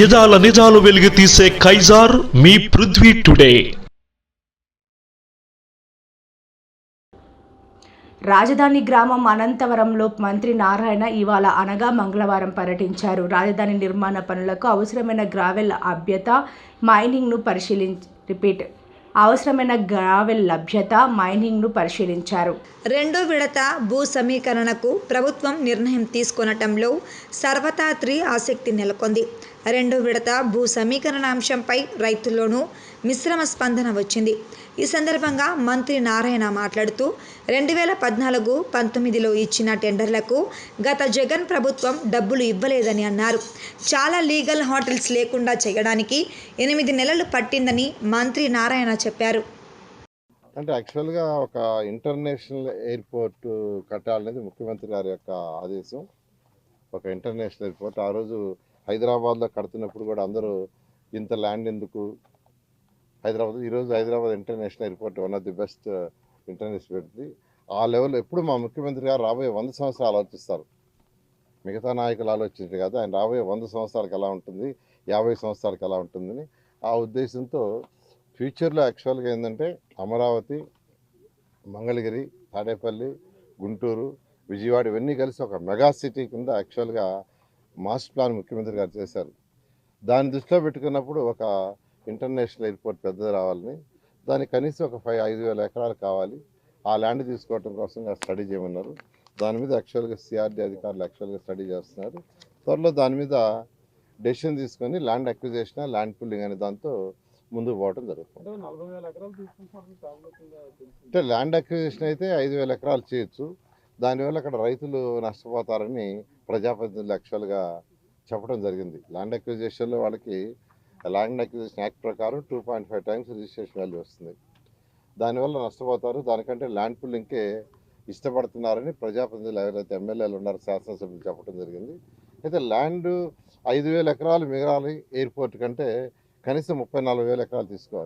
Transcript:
యదాల నిజాలు వెలిగి తీసే కైజార్ మీ పృథ్వీ టుడే. రాజధాని గ్రామం అనంతవరంలో మంత్రి నారాయణ ఇవాళ అనగా మంగళవారం పర్యటించారు. రాజధాని నిర్మాణ పనులకు అవసరమైన గ్రావెల్ అభ్యత మైనింగ్ను పరిశీలించి రిపీట్ అవసరమైన గ్రావెల్ లభ్యత మైనింగ్ను పరిశీలించారు. రెండో విడత భూ సమీకరణకు ప్రభుత్వం నిర్ణయం తీసుకొనటంలో సర్వతాత్రి ఆసక్తి నెలకొంది. రెండో విడత భూ సమీకరణ అంశంపై రైతుల్లోనూ మిశ్రమ స్పందన వచ్చింది. ఈ సందర్భంగా మంత్రి నారాయణ మాట్లాడుతూ రెండు వేల పద్నాలుగు పంతొమ్మిదిలో ఇచ్చిన టెండర్లకు గత జగన్ ప్రభుత్వం డబ్బులు ఇవ్వలేదని అన్నారు. చాలా లీగల్ హోటల్స్ లేకుండా చేయడానికి ఎనిమిది నెలలు పట్టిందని మంత్రి నారాయణ చెప్పారు. అంటే యాక్చువల్గా ఒక ఇంటర్నేషనల్ ఎయిర్పోర్ట్ కట్టాలనేది ముఖ్యమంత్రి గారి యొక్క ఆదేశం. ఒక ఇంటర్నేషనల్ ఎయిర్పోర్ట్. ఆ రోజు హైదరాబాద్లో కడుతున్నప్పుడు కూడా అందరూ ఇంత ల్యాండ్ ఎందుకు? హైదరాబాద్ ఈరోజు Hyderabad international airport one of the best international airport ఆ లెవెల్ ఎప్పుడు మా ముఖ్యమంత్రి గారు రాబోయే వంద సంవత్సరాలు ఆలోచిస్తారు. మిగతా నాయకులు ఆలోచించారు కదా ఆయన రాబోయే వంద సంవత్సరాలకు ఎలా ఉంటుంది? యాభై సంవత్సరాలకు ఎలా ఉంటుందని. ఆ ఉద్దేశంతో ఫ్యూచర్లో యాక్చువల్గా ఏంటంటే అమరావతి మంగళగిరి తాడేపల్లి గుంటూరు విజయవాడ ఇవన్నీ కలిసి ఒక మెగా సిటీ కింద యాక్చువల్గా మాస్టర్ ప్లాన్ ముఖ్యమంత్రి గారు చేశారు. దాన్ని దృష్టిలో పెట్టుకున్నప్పుడు ఒక ఇంటర్నేషనల్ ఎయిర్పోర్ట్ పెద్దది రావాలని దానికి కనీసం ఒక ఫైవ్ ఐదు వేల ఎకరాలు కావాలి. ఆ ల్యాండ్ తీసుకోవడం కోసం స్టడీ చేయమన్నారు. దాని మీద యాక్చువల్గా సిఆర్డీ అధికారులు యాక్చువల్గా స్టడీ చేస్తున్నారు. త్వరలో దాని మీద డెసిషన్ తీసుకొని ల్యాండ్ అక్విజేషన్ ల్యాండ్ పుల్లింగ్ అనే దాంతో ముందుకు పోవడం జరుగుతుంది. అంటే ల్యాండ్ అక్విజిషన్ అయితే ఐదు వేల ఎకరాలు చేయొచ్చు. దానివల్ల అక్కడ రైతులు నష్టపోతారని ప్రజాప్రతినిధులు యాక్చువల్గా చెప్పడం జరిగింది. ల్యాండ్ అక్విజిషన్లో వాళ్ళకి ల్యాండ్ అక్విజిషన్ యాక్ట్ ప్రకారం two point five times registration value వస్తుంది. దానివల్ల నష్టపోతారు. దానికంటే ల్యాండ్ పుల్లింగ్కే ఇష్టపడుతున్నారని ప్రజాప్రతినిధులు ఎవరైతే ఎమ్మెల్యేలు ఉన్నారో శాసనసభ్యులు చెప్పడం జరిగింది. అయితే ల్యాండ్ ఐదు వేల ఎకరాలు మిగలాలి ఎయిర్పోర్ట్ కంటే కనీసం ముప్పై నాలుగు వేల ఎకరాలు తీసుకోవాలి.